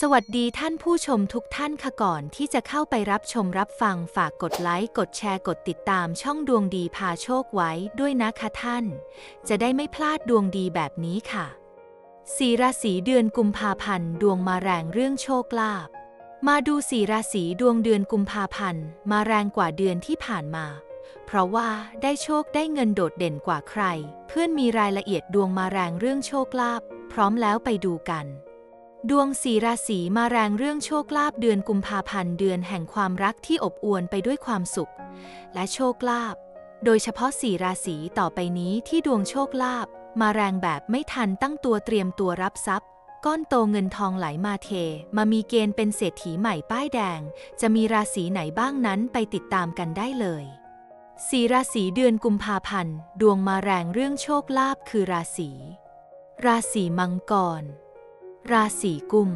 สวัสดีท่านผู้ชมทุกท่านค่ะก่อนที่จะเข้าไปรับชมรับฟังฝากกดไลค์กดแชร์กดติดตามช่องดวงดีพาโชคไว้ด้วยนะคะท่าน จะได้ไม่พลาดดวงดีแบบนี้ค่ะสีราศีเดือนกุมภาพันธ์ดวงมาแรงเรื่องโชคลาภมาดูสีราศีดวงเดือนกุมภาพันธ์มาแรงกว่าเดือนที่ผ่านมา เพราะว่าได้โชคได้เงินโดดเด่นกว่าใคร เพื่อนมีรายละเอียดดวงมาแรงเรื่องโชคลาภพร้อมแล้วไปดูกัน ดวงสีราศีมาแรงเรื่องโชคลาภเดือนกุมภาพันธ์เดือนแห่งความรักที่อบอวลไปด้วยความสุข และโชคลาภโดยเฉพาะสีราศีต่อไปนี้ที่ดวงโชคลาภมาแรงแบบไม่ทันตั้งตัวเตรียมตัวรับทรัพย์ ก้อนโตเงินทองไหลมาเท มามีเกณฑ์เป็นเศรษฐีใหม่ป้ายแดง จะมีราศีไหนบ้างนั้นไปติดตามกันได้เลยสีราศีเดือนกุมภาพันธ์ดวงมาแรงเรื่องโชคลาภคือราศีราศีมังกร ราศีกุม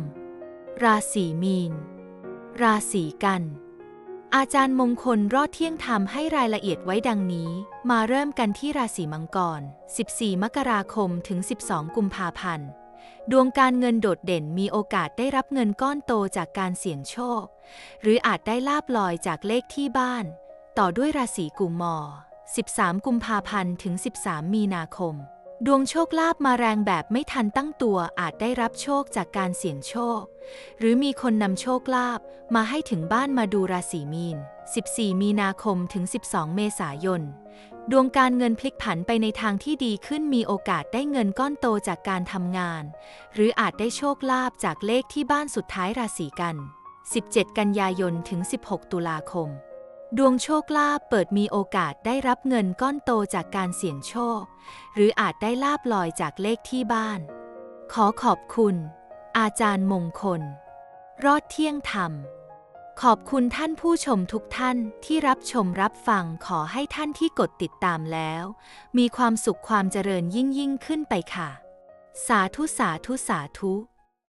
ราศีมีน ราศีกัน อาจารย์มงคลรอดเที่ยงธรรมให้รายละเอียดไว้ดังนี้ มาเริ่มกันที่ราศีมังกร 14 มกราคมถึง 12 กุมภาพันธ์ดวงการเงินโดดเด่นมีโอกาสได้รับเงินก้อนโตจากการเสี่ยงโชค หรืออาจได้ลาบลอยจากเลขที่บ้าน ต่อด้วยราศีกุมมอ 13 กุมภาพันธ์ถึง 13 มีนาคม ดวงโชคลาภมาแรงแบบไม่ทันตั้งตัวอาจได้รับโชคจากการเสี่ยงโชค หรือมีคนนำโชคลาภมาให้ถึงบ้านมาดูราศีมีน 14 มีนาคมถึง 12 เมษายน ดวงการเงินพลิกผันไปในทางที่ดีขึ้นมีโอกาสได้เงินก้อนโตจากการทำงาน หรืออาจได้โชคลาภจากเลขที่บ้านสุดท้ายราศีกัน 17 กันยายนถึง 16 ตุลาคม ดวงโชคลาภเปิดมีโอกาสได้รับเงินก้อนโตจากการเสี่ยงโชค หรืออาจได้ลาบลอยจากเลขที่บ้าน ขอขอบคุณ อาจารย์มงคล รอดเที่ยงธรรม ขอบคุณท่านผู้ชมทุกท่านที่รับชมรับฟังขอให้ท่านที่กดติดตามแล้ว มีความสุขความเจริญยิ่งยิ่งขึ้นไปค่ะ สาธุสาธุสาธุ